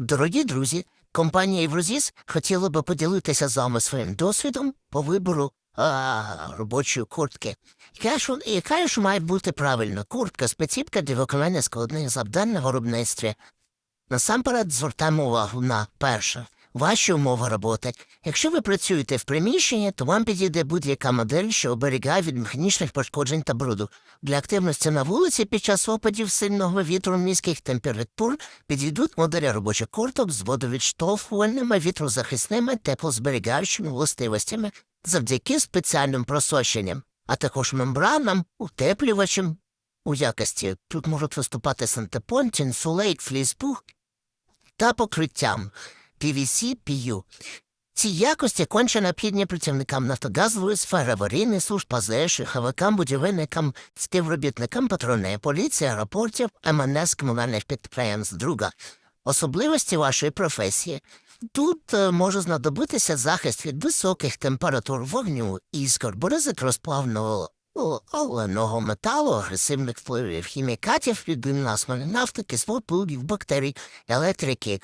Дорогі друзі, компанія Єврозіс хотіла би поділитися з вами своїм досвідом по вибору а, робочої куртки. Яка ж, яка ж має бути правильна куртка, специфіка для виконання складних завдань на виробництві? Насамперед звертаємо увагу на перше. Ваші умови роботи. Якщо ви працюєте в приміщенні, то вам підійде будь-яка модель, що оберігає від механічних пошкоджень та бруду. Для активності на вулиці під час опадів сильного вітру низьких температур підійдуть моделі робочих курток з водовідштовхувальними, вітрозахисними, теплозберігаючими властивостями завдяки спеціальним просощенням, а також мембранам, утеплювачам. У якості тут можуть виступати сантепонтін, сулейт, флісбух та покриттям PVC, PU. Ці якості конче необхідні працівникам нафтогазової сфери, аварійних служб, АЗС, шаховикам, будівельникам, співробітникам патрульної поліції, аеропортів, МНС, комунальних підприємств. Друга. Особливості вашої професії. Тут е, може знадобитися захист від високих температур вогню, іскор, ризик розплавного оленого металу, агресивних впливів хімікатів, підвільнасної нафти, кислот, плодів, бактерій, електрики,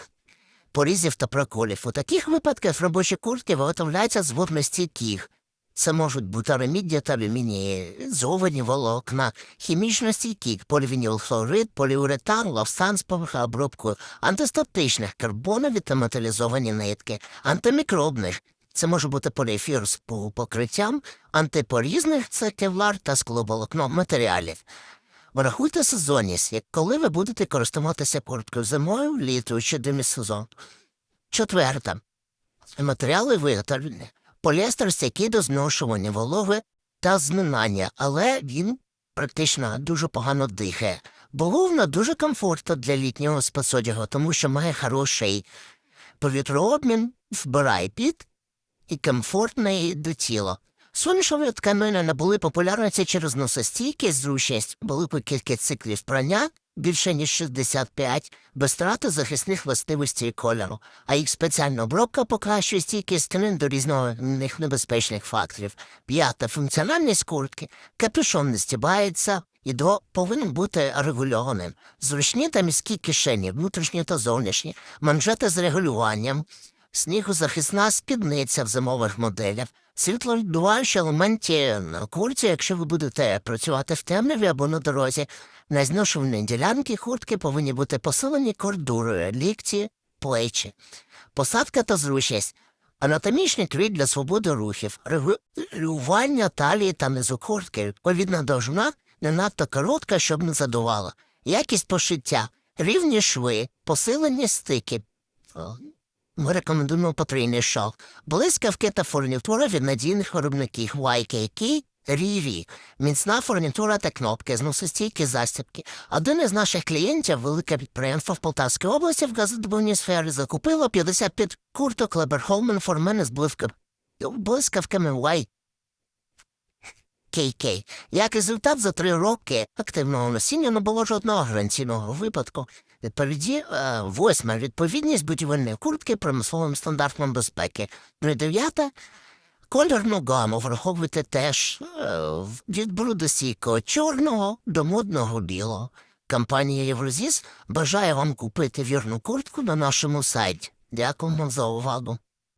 порізів та проколів. У таких випадках робочі куртки виготовляються з вогнестійких. Це можуть бути араміддя та алюмінії, зовані волокна, хімічно стійкі, полівінілхлорид, поліуретан, лавсан з обробкою, антистатичних, карбонові та металізовані нитки, антимікробних. Це може бути поліефір з покриттям, антипорізних це кевлар та скловолокно матеріалів. Врахуйте сезонність, як коли ви будете користуватися курткою зимою, літою чи демісезон. Четверта. Матеріали виготовлені. Поліестер стійкий до зношування вологи та зминання, але він практично дуже погано дихає. Бавовна дуже комфортна для літнього спецодягу, тому що має хороший повітрообмін, вбирає під і комфортний до тіла. Сонячні тканини набули популярності через носостійкість, зручність, велику кількість циклів прання, більше ніж 65, без втрати захисних властивостей кольору, а їх спеціальна обробка покращує стійкість тканин до різних небезпечних факторів. П'ята функціональність куртки, капюшон не стібається, і до повинен бути регульованим. Зручні та міські кишені, внутрішні та зовнішні, манжети з регулюванням, снігозахисна спідниця в зимових моделях, світловідбиваючі елементі на курті, якщо ви будете працювати в темряві або на дорозі. На зношувальні ділянки куртки повинні бути посилені кордурою, лікті, плечі. Посадка та зручність. Анатомічний крій для свободи рухів, регулювання талії та низу куртки, відповідна довжина не надто коротка, щоб не задувала. Якість пошиття, рівні шви, посилені стики. Ми рекомендуємо потрійний шов. Блискавки та фурнітура від надійних виробників YKK, Рірі, міцна фурнітура та кнопки, зносостійкі застібки. Один із наших клієнтів, велике підприємство в Полтавській області в газодобувній сфері, закупило 55 курток Леберхолмен Формени з блискав... блискавками Y. Як результат, за три роки активного носіння не було жодного гарантійного випадку. Відповіді, е, восьма відповідність будівельної куртки промисловим стандартам безпеки. Ну дев'ята кольорну гаму враховуйте теж е, від брудостійкого чорного до модного білого. Компанія Єврозіс бажає вам купити вірну куртку на нашому сайті. Дякуємо за увагу.